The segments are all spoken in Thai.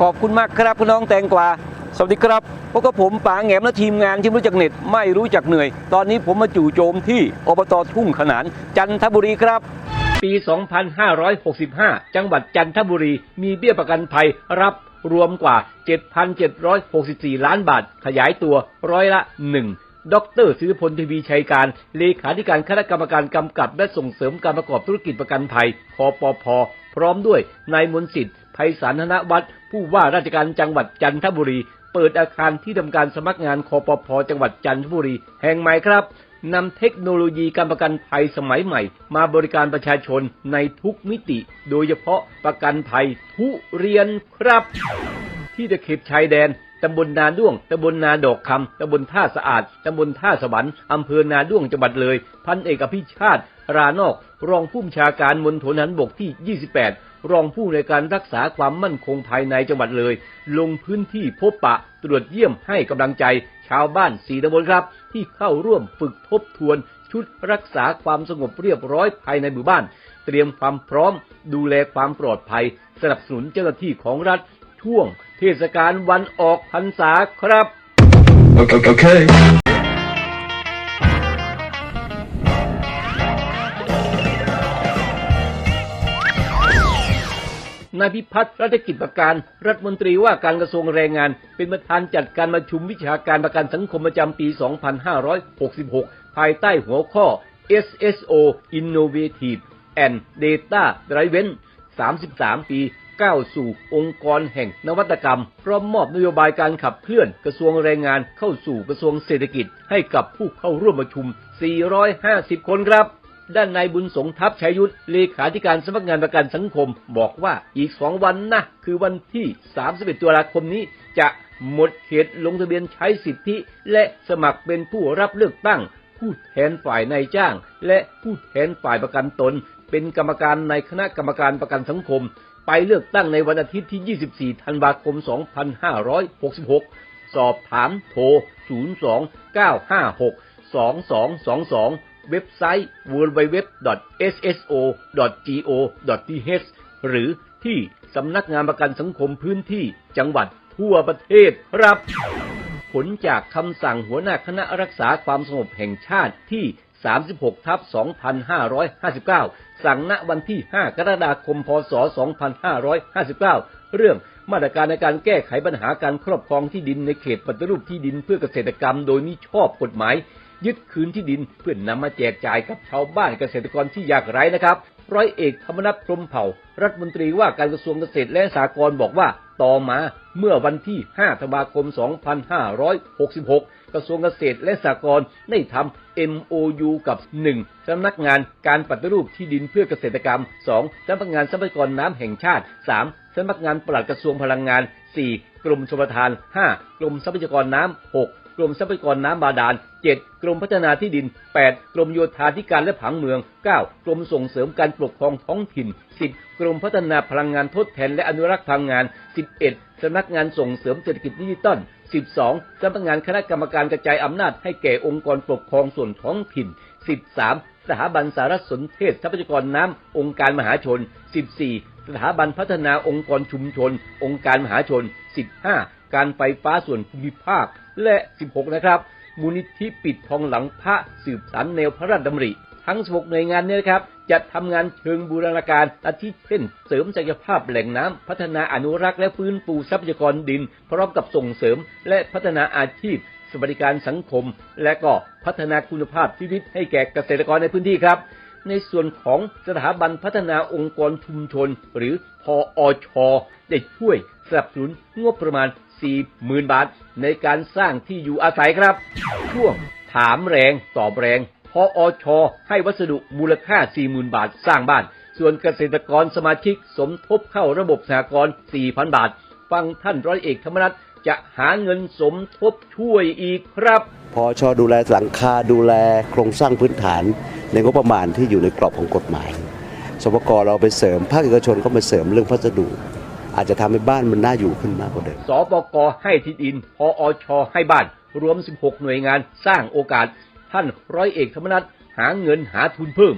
ขอบคุณมากครับพี่น้องแตงกวาสวัสดีครับพวกกับผมป๋าแงมและทีมงานที่ไม่รู้จักเน็ดไม่รู้จักเหนื่อย ตอนนี้ผมมาจู่โจมที่อบตทุ่งขนาน จันทบุรีครับ ปี 2565 จังหวัดจันทบุรี มีเบี้ยประกันภัยรับรวมกว่า 7,764 ล้านบาท ขยายตัวร้อยละ 1ดรสุริพลทีวีชัยการ เลขาธิการคณะกรรมการกำกับและส่งเสริมการประกอบธุรกิจประกันภัยคอปพ พร้อมด้วยนายมนสิทธิ์ไพศาลธนวัฒน์ผู้ว่าราชการจังหวัดจันทบุรี เปิดอาคารที่ทำการสมัครงานคอปพจังหวัดจันทบุรี แห่งใหม่ครับนำเทคโนโลยีการประกันภัยสมัยใหม่ มาบริการประชาชนในทุกมิติ โดยเฉพาะประกันภัยทุเรียนครับ ที่ตะเข็บชายแดน ตำบลนาด้วง ตำบลนาดอกคำ ตำบลท่าสะอาด ตำบลท่าสวรรค์ อำเภอนาด้วงจังหวัดเลย พันเอกอภิชาติ รานอก รองผู้บัญชาการมณฑลทหารบกที่ 28 รองผู้ในการรักษาความมั่นคงภายในจังหวัดเลย ลงพื้นที่พบปะตรวจเยี่ยมให้กำลังใจ ชาวบ้านสีตำบลครับ ที่เข้าร่วมฝึกทบทวน ชุดรักษาความสงบเรียบร้อยภายในหมู่บ้าน เตรียมความพร้อม ดูแลความปลอดภัย สนับสนุนเจ้าหน้าที่ของรัฐ ช่วงเทศกาลวันออกพรรษาครับ Okay. okay. นายพิพัฒน์รัชกิจประการ รัฐมนตรีว่าการกระทรวงแรงงาน เป็นประธานจัดการประชุมวิชาการประกันสังคมประจำปี 2566 ภายใต้หัวข้อ SSO Innovative and Data Driven 33 ปี ก้าวสู่องค์กรแห่งนวัตกรรม พร้อมมอบนโยบายการขับเคลื่อนกระทรวงแรงงานเข้าสู่กระทรวงเศรษฐกิจ ให้กับผู้เข้าร่วมประชุม 450 คนครับด้านนายบุญสงทัพชัยยุทธเลขาธิการสำนักงานประกันสังคม บอกว่าอีกสองวันนะ คือวันที่ 31ตุลาคมนี้จะหมดเขตลงทะเบียนใช้สิทธิ และสมัครเป็นผู้รับเลือกตั้ง ผู้แทนฝ่ายนายจ้าง และผู้แทนฝ่ายประกันตน เป็นกรรมการในคณะกรรมการประกันสังคม ไปเลือกตั้งในวันอาทิตย์ที่ 24 ธันวาคม 2566 สอบถามโทร 02 956 2222 เว็บไซต์ www.sso.go.th หรือที่สำนักงานประกันสังคมพื้นที่จังหวัดทั่วประเทศครับ ผลจากคำสั่งหัวหน้าคณะรักษาความสงบแห่งชาติที่ 36ทับ2559 สั่งณวันที่ 5 กรกฎาคม พศ 2559 เรื่องมาตรการในการแก้ไขปัญหาการครอบครองที่ดินในเขตปฏิรูปที่ดินเพื่อเกษตรกรรม โดยมิชอบกฎหมาย ยึดคืนที่ดินเพื่อนนำมาแจกจ่ายกับชาวบ้านเกษตรกรที่ยากไร้นะครับ ร้อยเอกธรรมนัฐพรหมเผ่า รัฐมนตรีว่าการกระทรวงเกษตรและสหกรณ์บอกว่าต่อมาเมื่อวันที่ 5 ธันวาคม 2566 กระทรวงเกษตรและสหกรณ์ได้ทำ MOU กับ 1. สำนักงานการปฏิรูปที่ดินเพื่อเกษตรกรรม 2. สำนักงานทรัพยากรน้ำแห่งชาติ 3. สำนักงานปลัดกระทรวงพลังงาน 4. กรมชลประทาน 5. กรมทรัพยากรน้ำ 6. กรมทรัพยากรน้ำบาดาล 7. กรมพัฒนาที่ดิน 8. กรมโยธาธิการและผังเมือง 9. กรมส่งเสริมการปกครองท้องถิ่น 10. กรมพัฒนาพลังงานทดแทนและอนุรักษ์พลังงาน 11. สำนักงานส่งเสริมเศรษฐกิจดิจิตอล 12. สำนักงานคณะกรรมการกระจายอำนาจให้แก่องค์กรปกครองส่วนท้องถิ่น 13. สถาบันสารสนเทศทรัพยากรน้ำองค์การมหาชน 14. สถาบันพัฒนาองค์กรชุมชน องค์การมหาชน 15. การไฟฟ้าส่วนภูมิภาค และ 16 นะครับ มูลนิธิปิดทองหลังพระสืบสานแนวพระราชดำริ ทั้ง 16 หน่วยงานเนี่ยนะครับ จะทำงานเชิงบูรณาการอาทิเช่น เสริมศักยภาพแหล่งน้ำพัฒนาอนุรักษ์และฟื้นฟูทรัพยากรดิน พร้อมกับส่งเสริม และพัฒนาอาชีพสวัสดิการสังคม และก็พัฒนาคุณภาพชีวิตให้แก่เกษตรกรในพื้นที่ครับ ในส่วนของสถาบันพัฒนาองค์กรชุมชน หรือพออชได้ช่วยสนับสนุนงบประมาณ 40,000 บาท ในการสร้างที่อยู่อาศัยครับ ช่วงถามแรงตอบแรงพออชให้วัสดุมูลค่า 40,000 บาทสร้างบ้าน ส่วนเกษตรกรสมาชิกสมทบเข้าระบบสหกรณ์4,000 บาท ฟังท่านร้อยเอกธรรมนัฐ จะหาเงินสมทบช่วยอีกครับพอชดูแลหลังคาดูแลโครงสร้างพื้นฐานในงบประมาณที่อยู่ในกรอบของกฎหมาย สปกเราไปเสริมภาคเอกชนก็มาเสริมเรื่องพัสดุ อาจจะทำให้บ้านมันน่าอยู่ขึ้นมากกว่าเดิมสปกให้ที่ดินพออชให้บ้าน รวม 16 หน่วยงานสร้างโอกาส ท่านร้อยเอกธรรมนัฐหาเงินหาทุนเพิ่ม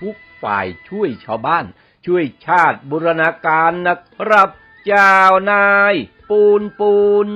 ทุกฝ่ายช่วยชาวบ้าน ช่วยชาติบุรณาการนะครับเจ้านาย ปูนปูน